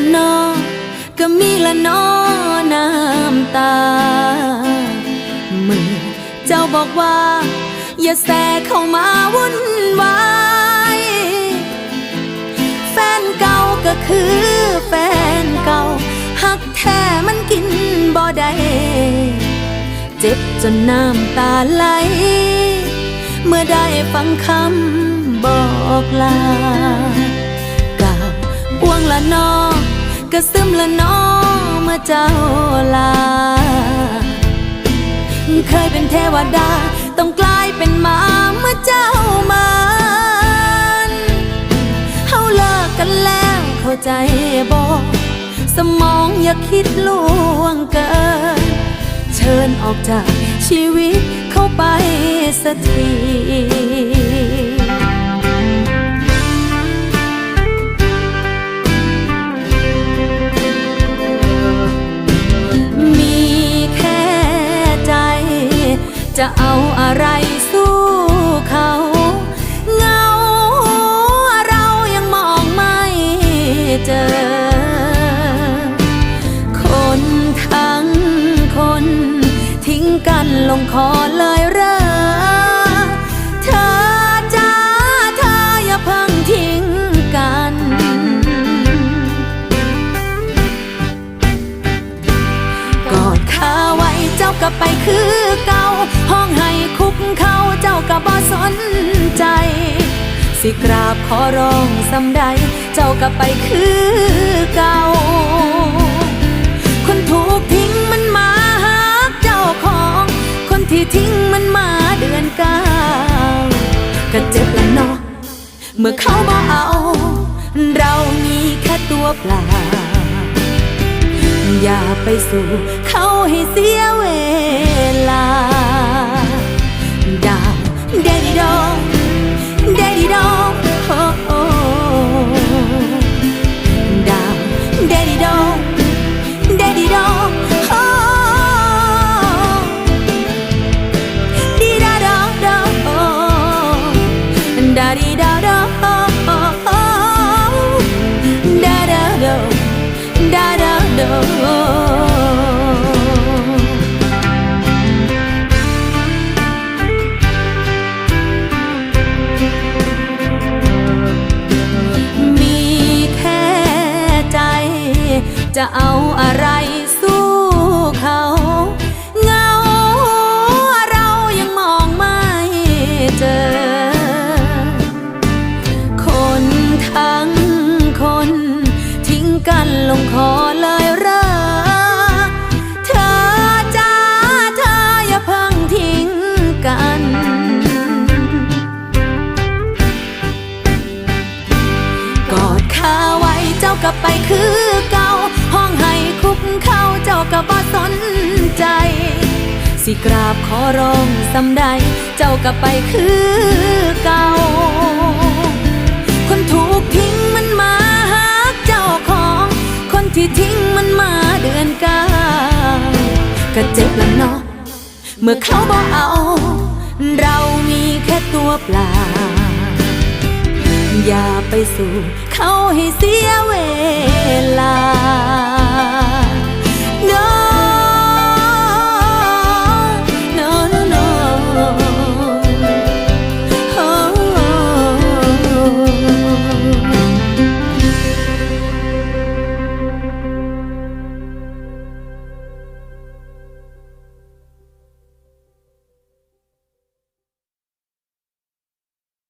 ละนอก็มีละนอน้ำตา เมื่อเจ้าบอกว่า อย่าแสเข้ามาวุ่นวายแฟนเก่าก็คือแฟนเก่าหักแท้มันกินบ่ได้เจ็บจนน้ำตาไหล เมื่อได้ฟังคำบอกลา กล่าวอ้วงละนอ กระซึมละน้องเมื่อเจ้าลา เคยเป็นเทวดา ต้องกลายเป็นหมาเมื่อเจ้ามันเฮาเลิกกันแล้วเข้าใจบอกสมองอย่าคิดล่วงเกิน เชิญออกจากชีวิตเข้าไปสักที จะเอาอะไรสู้เขาเงาเรายังมองไม่เจอ คนทั้งคน ทิ้งกันลงคอเลย สิกราบขอร้องสำใด เจ้าก็ไปคือเก่า คนถูกทิ้งมันมาหาเจ้าของ คนที่ทิ้งมันมาเดือนเก้าก็เจ็บละเนาะเมื่อเขาบ่เอา เรามีแค่ตัวเปล่า อย่าไปสู่เขาให้เสียเวลา จะเอาอะไรสู้เขาเงาเรายังมองไม่เจอ คนทั้งคน ทิ้งกันลงคอเลยเรอเธอจ้าเธออย่าเพิ่งทิ้งกันกอดขาไว้เจ้าก็ไปคือ สิกราบขอร้องสำใด เจ้าก็ไปคือเก่า คนถูกทิ้งมันมาหาเจ้าของ คนที่ทิ้งมันมาเดือนเก้าก็เจ็บละเนาะเมื่อเขาบอกเอา เรามีแค่ตัวเปล่า อย่าไปสู่เขาให้เสียเว